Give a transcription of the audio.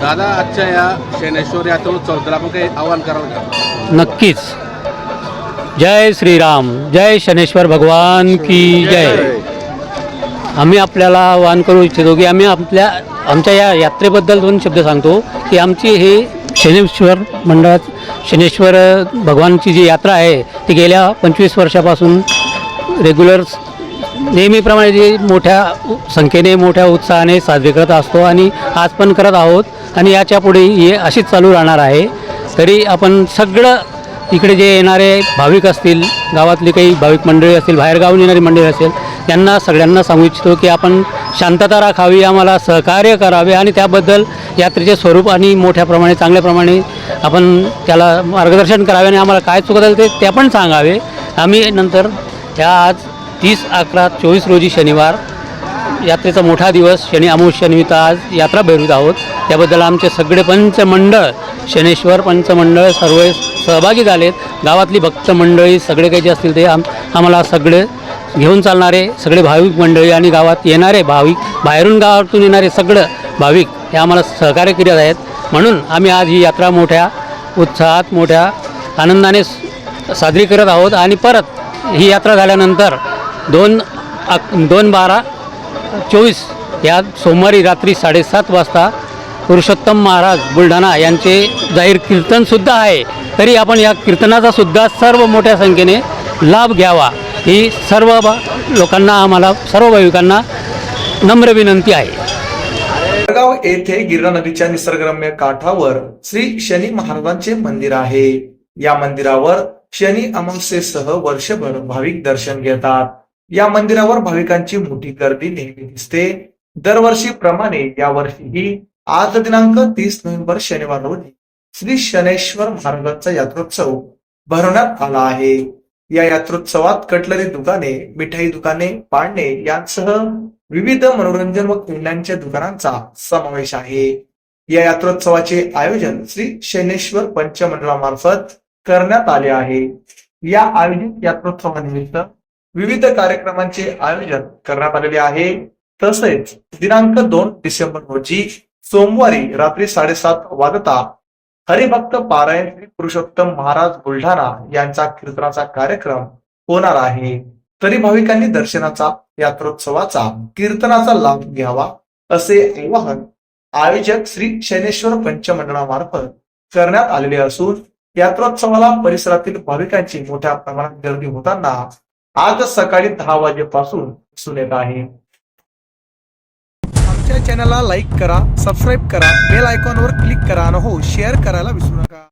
दादा आजच्या या शनेश्वर यात्रेवर आपण काही आव्हान करावं का? नक्कीच. जय श्रीराम जय शनेश्वर भगवान की जय. आम्ही आपल्याला आवाहन करू इच्छितो की आम्ही आपल्या आमच्या या यात्रेबद्दल दोन शब्द सांगतो की आमची हे शनेश्वर मंडळात शनेश्वर भगवानची जी यात्रा आहे ती गेल्या पंचवीस वर्षापासून रेग्युलर नेहमीप्रमाणे जे मोठ्या संख्येने मोठ्या उत्साहाने साजरे करत असतो आणि आज पण करत आहोत आणि याच्यापुढे हे अशीच चालू राहणार आहे. तरी आपण सगळं इकडे जे येणारे भाविक असतील गावातली काही भाविक मंडळी असतील बाहेरगावून येणारी मंडळी असेल त्यांना सगळ्यांना सांगू इच्छितो की आपण शांतता राखावी आम्हाला सहकार्य करावे आणि त्याबद्दल यात्रेचे स्वरूप आणि मोठ्या प्रमाणे चांगल्याप्रमाणे आपण त्याला मार्गदर्शन करावे आणि आम्हाला काय चुकत असेल ते त्या पण सांगावे. आम्ही नंतर ह्या आज तीस अकरा चोवीस रोजी शनिवार यात्रेचा मोठा दिवस शनी अमावस्यानिमित्त आज यात्रा भैरवीत आहोत. त्याबद्दल आमचे सगळे पंचमंडळ शनेश्वर पंचमंडळ सर्व सहभागी झालेत. गावातली भक्त मंडळी सगळे काही जे असतील ते आम आम्हाला सगळे घेऊन चालणारे सगळे भाविक मंडळी आणि गावात येणारे भाविक बाहेरून गावातून येणारे सगळं भाविक हे आम्हाला सहकार्य करीत आहेत. म्हणून आम्ही आज ही यात्रा मोठ्या उत्साहात मोठ्या आनंदाने साजरी करत आहोत. आणि परत ही यात्रा झाल्यानंतर दोन अक दोन बारा चोवीस या सोमवारी रात्री साडेसात वाजता पुरुषोत्तम महाराज बुलढाणा यांचे जाहीर कीर्तनसुद्धा आहे. तरी आपण या कीर्तनाचा सुद्धा सर्व मोठ्या संख्येने लाभ घ्यावा. ही सर्व लोकांना आम्हाला सर्व भाविकांना नम्र विनंती आहे. जळगाव येथे गिरणा नदीच्या निसर्गरम्य काठावर श्री शनी महाराजांचे मंदिर आहे. या मंदिरावर शनी अमावस्येसह वर्षभर भाविक दर्शन घेतात. या मंदिरावर भाविकांची मोठी गर्दी नेहमी दिसते. दरवर्षीप्रमाणे यावर्षीही आज दिनांक तीस नोव्हेंबर शनिवार रोजी श्री शनेश्वर महाराजांचा यात्रोत्सव भरवण्यात आला आहे. या यात्रोत्सवात कटलरी दुकाने मिठाई दुकाने पाळणे यांसह विविध मनोरंजन व खेळण्यांच्या दुकानांचा समावेश आहे. या यात्रोत्सवाचे आयोजन श्री शनेश्वर पंचमंडळामार्फत करण्यात आले आहे. या आयोजित यात्रोत्सवानिमित्त विविध कार्यक्रमांचे आयोजन करण्यात आलेले आहे. तसेच दिनांक दोन डिसेंबर रोजी सोमवारी रात्री साडेसात वाजता हरिभक्त पारायण श्री पुरुषोत्तम महाराज बुलढाणा यांचा कीर्तनाचा कार्यक्रम होणार आहे. तरी भाविकांनी दर्शनाचा यात्रोत्सवाचा कीर्तनाचा लाभ घ्यावा असे आवाहन आयोजक श्री शनेश्वर पंचमंडळामार्फत करण्यात आलेले असून यात्रोत्सवाला परिसरातील भाविकांची मोठ्या प्रमाणात गर्दी होताना आज सकाळी दहा वाजेपासून दिसून येत आहे. आमच्या चॅनलला लाईक करा सबस्क्राईब करा बेल आयकॉनवर क्लिक करा आणि हो शेअर करायला विसरू नका.